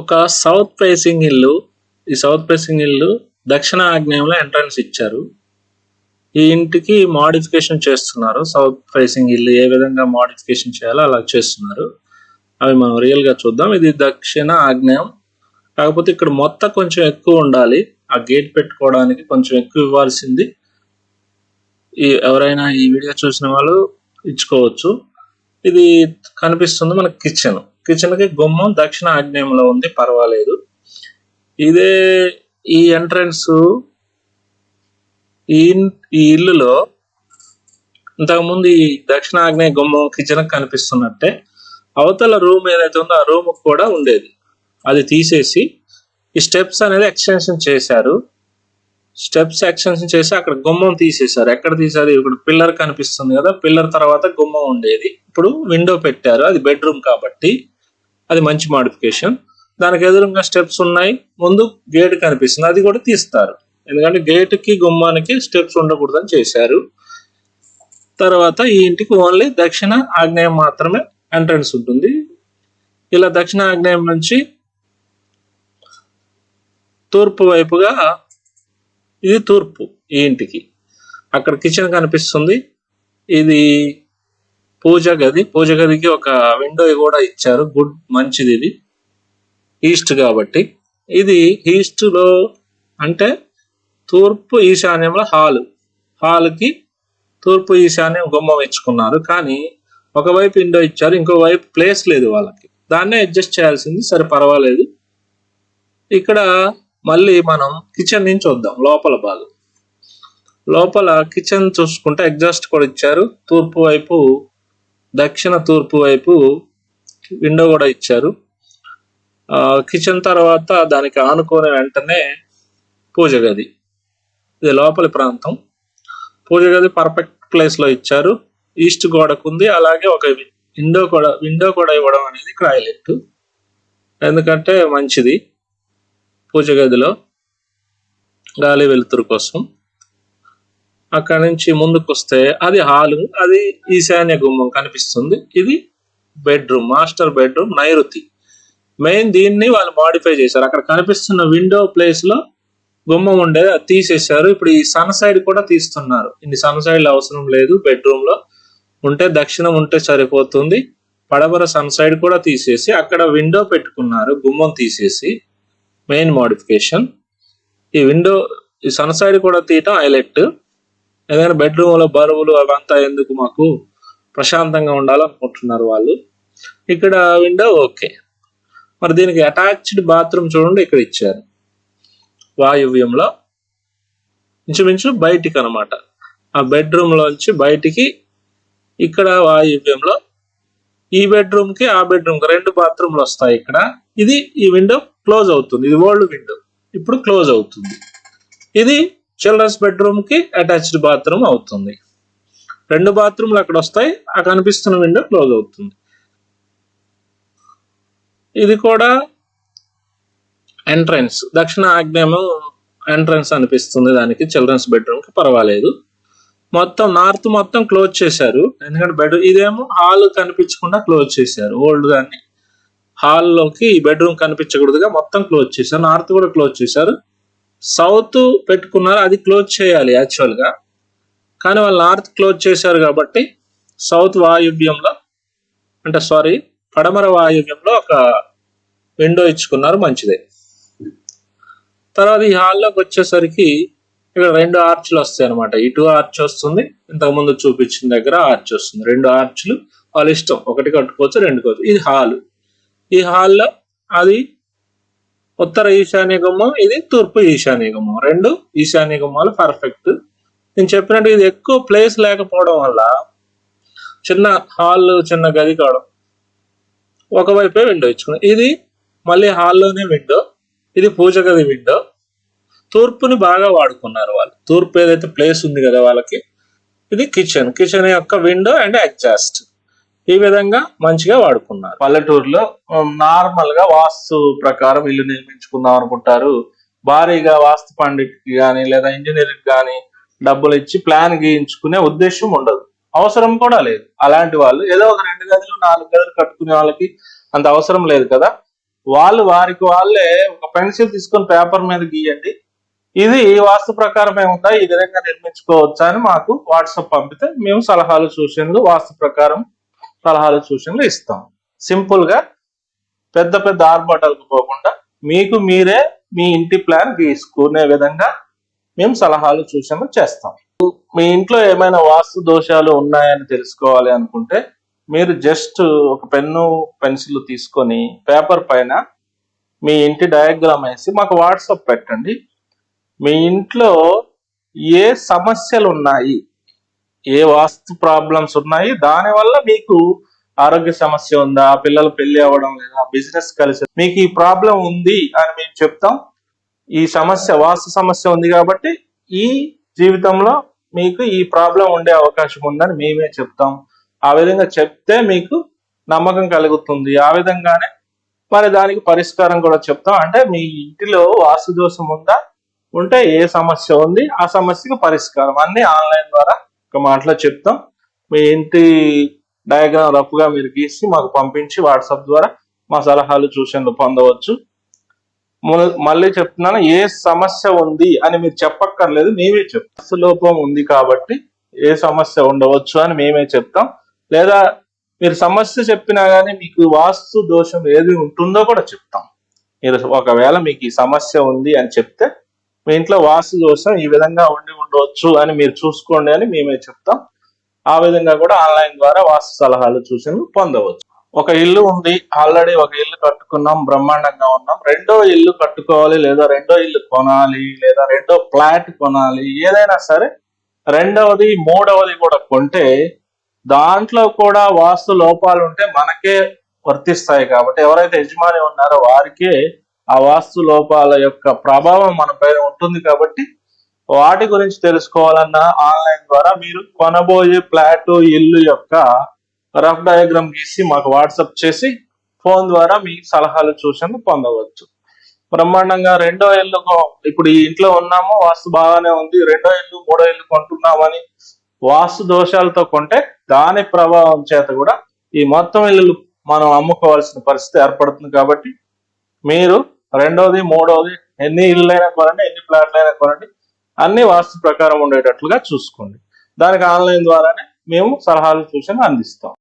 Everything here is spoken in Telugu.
ఒక సౌత్ ఫేసింగ్ ఇల్లు ఈ సౌత్ ఫేసింగ్ ఇల్లు దక్షిణ ఆగ్నేయంలో ఎంట్రన్స్ ఇచ్చారు. ఈ ఇంటికి మాడిఫికేషన్ చేస్తున్నారు. సౌత్ ఫేసింగ్ ఇల్లు ఏ విధంగా మాడిఫికేషన్ చేయాలో అలా చేస్తున్నారు. అవి మనం రియల్గా చూద్దాం. ఇది దక్షిణ ఆగ్నేయం. కాకపోతే ఇక్కడ మొత్తం కొంచెం ఎక్కువ ఉండాలి. ఆ గేట్ పెట్టుకోవడానికి కొంచెం ఎక్కువ ఇవ్వాల్సింది. ఈ ఎవరైనా ఈ వీడియో చూసిన వాళ్ళు ఇచ్చుకోవచ్చు. ఇది కనిపిస్తుంది మనకి కిచెన్ కిచెన్కి గుమ్మం దక్షిణ ఆగ్నేయంలో ఉంది పర్వాలేదు. ఇదే ఈ ఎంట్రన్స్ ఈ ఈ ఇల్లులో ఇంతకుముందు ఈ దక్షిణ ఆగ్నేయ గుమ్మం కిచెన్ కనిపిస్తున్నట్టే అవతల రూమ్ ఏదైతే ఉందో ఆ రూమ్ కూడా ఉండేది. అది తీసేసి ఈ స్టెప్స్ అనేది ఎక్స్టెన్షన్ చేశారు. స్టెప్స్ ఎక్స్టెన్షన్ చేసి అక్కడ గుమ్మం తీసేశారు. ఎక్కడ తీసారు ఇక్కడ పిల్లర్ కనిపిస్తుంది కదా పిల్లర్ తర్వాత గుమ్మం ఉండేది. ఇప్పుడు విండో పెట్టారు. అది బెడ్రూమ్ కాబట్టి అది మంచి మాడిఫికేషన్ దానికి ఎదురుగా స్టెప్స్ ఉన్నాయి. ముందు గేట్ కనిపిస్తుంది. అది కూడా తీస్తారు. ఎందుకంటే గేట్కి గుమ్మానికి స్టెప్స్ ఉండకూడదని చేశారు. తర్వాత ఈ ఇంటికి ఓన్లీ దక్షిణ ఆగ్నేయం మాత్రమే ఎంట్రన్స్ ఉంటుంది. ఇలా దక్షిణ ఆగ్నేయం నుంచి తూర్పు వైపుగా ఇది తూర్పు ఈ ఇంటికి. అక్కడ కిచెన్ కనిపిస్తుంది. ఇది పూజ గది. పూజ గదికి ఒక విండో కూడా ఇచ్చారు. గుడ్ మంచిది ఇది. ఈస్ట్ కాబట్టి. ఇది ఈస్ట్లో అంటే తూర్పు ఈశాన్యంలో హాల్ హాల్కి తూర్పు ఈశాన్యం గుమ్మం ఇచ్చుకున్నారు. కానీ ఒకవైపు విండో ఇచ్చారు. ఇంకో వైపు ప్లేస్ లేదు వాళ్ళకి. దాన్నే అడ్జస్ట్ చేయాల్సింది. సరే పర్వాలేదు. ఇక్కడ మళ్ళీ మనం కిచెన్ నుంచి వద్దాం. లోపల భాగం లోపల కిచెన్ చూసుకుంటే ఎగ్జాస్ట్ కూడా ఇచ్చారు. తూర్పు వైపు దక్షిణ తూర్పు వైపు విండో కూడా ఇచ్చారు. కిచెన్ తర్వాత దానికి ఆనుకునే వెంటనే పూజ గది. ఇది లోపలి ప్రాంతం. పూజ గది పర్ఫెక్ట్ ప్లేస్లో ఇచ్చారు. ఈస్ట్ గోడకు ఉంది. అలాగే ఒక విండో కూడా విండో కూడా ఇవ్వడం అనేది క్రాయలెట్ ఎందుకంటే మంచిది పూజ గదిలో. గాలి వెలుతురు కోసం. అక్కడ నుంచి ముందుకు వస్తే అది హాలు అది ఈశాన్య గుమ్మం కనిపిస్తుంది. ఇది బెడ్రూమ్ మాస్టర్ బెడ్రూమ్ నైరుతి. మెయిన్ దీన్ని వాళ్ళు మాడిఫై చేశారు. అక్కడ కనిపిస్తున్న విండో ప్లేస్లో గుమ్మం ఉండేది అది తీసేశారు. ఇప్పుడు ఈ సన్ సైడ్ కూడా తీస్తున్నారు. ఇన్ని సన్ సైడ్ అవసరం లేదు బెడ్రూమ్లో. ఉంటే దక్షిణం ఉంటే సరిపోతుంది. పడవర సన్ సైడ్ కూడా తీసేసి అక్కడ విండో పెట్టుకున్నారు గుమ్మం తీసేసి. మెయిన్ మాడిఫికేషన్ ఈ విండో ఈ సన్ సైడ్ కూడా తీయటం హైలైట్. ఏదైనా బెడ్రూమ్లో బరువులు అవంతా ఎందుకు మాకు ప్రశాంతంగా ఉండాలనుకుంటున్నారు వాళ్ళు? ఇక్కడ విండో ఓకే. మరి దీనికి అటాచ్డ్ బాత్రూమ్ చూడండి ఇక్కడ ఇచ్చారు. వాయువ్యంలో ఇంచుమించు బయటికి అనమాట ఆ బెడ్రూమ్ లోంచి బయటికి ఇక్కడ వాయువ్యంలో ఈ బెడ్రూమ్కి ఆ బెడ్రూమ్కి రెండు బాత్రూమ్లు వస్తాయి ఇక్కడ. ఇది ఈ విండో క్లోజ్ అవుతుంది. ఇది ఓల్డ్ విండో. ఇప్పుడు క్లోజ్ అవుతుంది. ఇది చిల్డ్రన్స్ బెడ్రూమ్కి అటాచ్డ్ బాత్రూమ్ అవుతుంది. రెండు బాత్రూమ్లు అక్కడ వస్తాయి. ఆ కనిపిస్తున్న విండో క్లోజ్ అవుతుంది. ఇది కూడా ఎంట్రన్స్. దక్షిణ ఆగ్నేయం ఎంట్రన్స్ అనిపిస్తుంది దానికి. చిల్డ్రన్స్ బెడ్రూమ్కి పర్వాలేదు. మొత్తం నార్త్ మొత్తం క్లోజ్ చేశారు. ఎందుకంటే బెడ్ ఇదేమో హాల్ కనిపించకుండా క్లోజ్ చేశారు. ఓల్డ్ దాన్ని హాల్లోకి బెడ్రూమ్ కనిపించకూడదుగా మొత్తం క్లోజ్ చేశారు. నార్త్ కూడా క్లోజ్ చేశారు. సౌత్ పెట్టుకున్నారు అది క్లోజ్ చేయాలి యాక్చువల్గా కానీ వాళ్ళు నార్త్ క్లోజ్ చేశారు కాబట్టి సౌత్ వాయువ్యంలో అంటే సారీ పడమర వాయువ్యంలో ఒక విండో ఇచ్చుకున్నారు మంచిదే. తర్వాత ఈ హాల్లోకి వచ్చేసరికి ఇక్కడ రెండు ఆర్చ్లు వస్తాయి అనమాట ఇటు ఆర్చ్ వస్తుంది ఇంతకు ముందు చూపించిన దగ్గర ఆర్చ్ వస్తుంది. రెండు ఆర్చ్లు వాళ్ళ ఇష్టం. ఒకటి కట్టుకోవచ్చు రెండు కట్టుకోవచ్చు ఇది హాల్. ఈ హాల్లో అది ఉత్తర ఈశాన్య గుమ్మం ఇది తూర్పు ఈశాన్య గుమ్మం రెండు ఈశాన్య గుమ్మాలు పర్ఫెక్ట్ నేను చెప్పినట్టు ఇది ఎక్కువ ప్లేస్ లేకపోవడం వల్ల చిన్న హాల్ చిన్న గది కావడం ఒకవైపే విండో ఇచ్చుకున్నాం ఇది మళ్ళీ హాల్లోనే విండో ఇది పూజ గది విండో తూర్పుని బాగా వాడుకున్నారు వాళ్ళు. తూర్పు ఏదైతే ప్లేస్ ఉంది కదా వాళ్ళకి ఇది కిచెన్ కిచెన్ యొక్క విండో అండ్ ఎగ్జాస్ట్ ఈ విధంగా మంచిగా వాడుకున్నారు. పల్లెటూరులో నార్మల్గా వాస్తు ప్రకారం ఇల్లు నిర్మించుకుందాం అనుకుంటారు. భారీగా వాస్తు పండిట్కి కానీ లేదా ఇంజనీరింగ్ కానీ డబ్బులు ఇచ్చి ప్లాన్ గీయించుకునే ఉద్దేశం ఉండదు. అవసరం కూడా లేదు. అలాంటి వాళ్ళు ఏదో ఒక రెండు గదులు నాలుగు గదులు కట్టుకునే వాళ్ళకి అంత అవసరం లేదు కదా. వాళ్ళు వారికి వాళ్ళే ఒక పెన్సిల్ తీసుకొని పేపర్ మీద గీయండి. ఇది వాస్తు ప్రకారమే ఉందా ఈ విధంగా నిర్మించుకోవచ్చా అని మాకు వాట్సాప్ పంపితే మేము సలహాలు సూచనలు వాస్తు ప్రకారం సలహాలు సూచనలు ఇస్తాం. సింపుల్గా పెద్ద పెద్ద ఆర్భాటాలకు పోకుండా మీకు మీరే మీ ఇంటి ప్లాన్ గీసుకునే విధంగా మేము సలహాలు సూచనలు చేస్తాం. మీ ఇంట్లో ఏమైనా వాస్తు దోషాలు ఉన్నాయని తెలుసుకోవాలి అనుకుంటే మీరు జస్ట్ ఒక పెన్ను పెన్సిల్ తీసుకొని పేపర్ పైన మీ ఇంటి డయాగ్రామ్ వేసి మాకు వాట్సాప్ పెట్టండి. మీ ఇంట్లో ఏ సమస్యలు ఉన్నాయి? ఏ వాస్తు ప్రాబ్లమ్స్ ఉన్నాయి దానివల్ల మీకు ఆరోగ్య సమస్య ఉందా పిల్లలు పెళ్ళి అవ్వడం లేదా బిజినెస్ కలిసి మీకు ఈ ప్రాబ్లం ఉంది అని మేము చెప్తాం. ఈ సమస్య వాస్తు సమస్య ఉంది కాబట్టి ఈ జీవితంలో మీకు ఈ ప్రాబ్లం ఉండే అవకాశం ఉందని మేమే చెప్తాం. ఆ విధంగా చెప్తే మీకు నమ్మకం కలుగుతుంది. ఆ విధంగానే మరి దానికి పరిష్కారం కూడా చెప్తాం. అంటే మీ ఇంటిలో వాస్తు దోషం ఉందా ఉంటే ఏ సమస్య ఉంది ఆ సమస్యకు పరిష్కారం. అన్ని ఆన్లైన్ ద్వారా ఒక మాటలో చెప్తాం. మీ ఇంటి డయాగ్రామ్ రఫ్గా మీరు గీసి మాకు పంపించి వాట్సాప్ ద్వారా మా సలహాలు సూచనలు పొందవచ్చు. మళ్ళీ చెప్తున్నాను ఏ సమస్య ఉంది అని మీరు చెప్పక్కర్లేదు మేమే చెప్తాం. లోపం ఉంది కాబట్టి ఏ సమస్య ఉండవచ్చు అని మేమే చెప్తాం. లేదా మీరు సమస్య చెప్పినా గానీ మీకు వాస్తు దోషం ఏది ఉంటుందో కూడా చెప్తాం. మీరు ఒకవేళ మీకు ఈ సమస్య ఉంది అని చెప్తే మీ ఇంట్లో వాస్తు దోషం ఈ విధంగా ఉండి ఉండవచ్చు అని మీరు చూసుకోండి అని మేమే చెప్తాం. ఆ విధంగా కూడా ఆన్లైన్ ద్వారా వాస్తు సలహాలు సూచనలు పొందవచ్చు. ఒక ఇల్లు ఉంది. ఆల్రెడీ ఒక ఇల్లు కట్టుకున్నాం. బ్రహ్మాండంగా ఉన్నాం. రెండో ఇల్లు కట్టుకోవాలి లేదా రెండో ఇల్లు కొనాలి లేదా రెండో ఫ్లాట్ కొనాలి ఏదైనా సరే రెండవది మూడవది కూడా కొంటే దాంట్లో కూడా వాస్తు లోపాలు ఉంటే మనకే వర్తిస్తాయి కాబట్టి ఎవరైతే యజమాని ఉన్నారో వారికే ఆ వాస్తు లోపాల యొక్క ప్రభావం మన పైన ఉంటుంది కాబట్టి వాటి గురించి తెలుసుకోవాలన్నా ఆన్లైన్ ద్వారా మీరు కొనబోయే ఫ్లాట్ ఇల్లు యొక్క రఫ్ డయాగ్రామ్ గీసి మాకు వాట్సాప్ చేసి ఫోన్ ద్వారా మీ సలహాలు సూచనలు పొందవచ్చు. బ్రహ్మాండంగా రెండో ఇల్లు ఇప్పుడు ఈ ఇంట్లో ఉన్నాము వాస్తు బాగానే ఉంది రెండో ఇల్లు మూడో ఇల్లు కొంటున్నామని వాస్తు దోషాలతో కొంటే దాని ప్రభావం చేత కూడా ఈ మొత్తం ఇల్లు మనం అమ్ముకోవాల్సిన పరిస్థితి ఏర్పడుతుంది కాబట్టి మీరు రెండోది మూడోది ఎన్ని ఇళ్ళైనా కొనండి ఎన్ని ఫ్లాట్లైనా కొనండి అన్ని వాస్తు ప్రకారం ఉండేటట్లుగా చూసుకోండి. దానికి ఆన్లైన్ ద్వారానే మేము సలహాలు సూచనలు అందిస్తాం.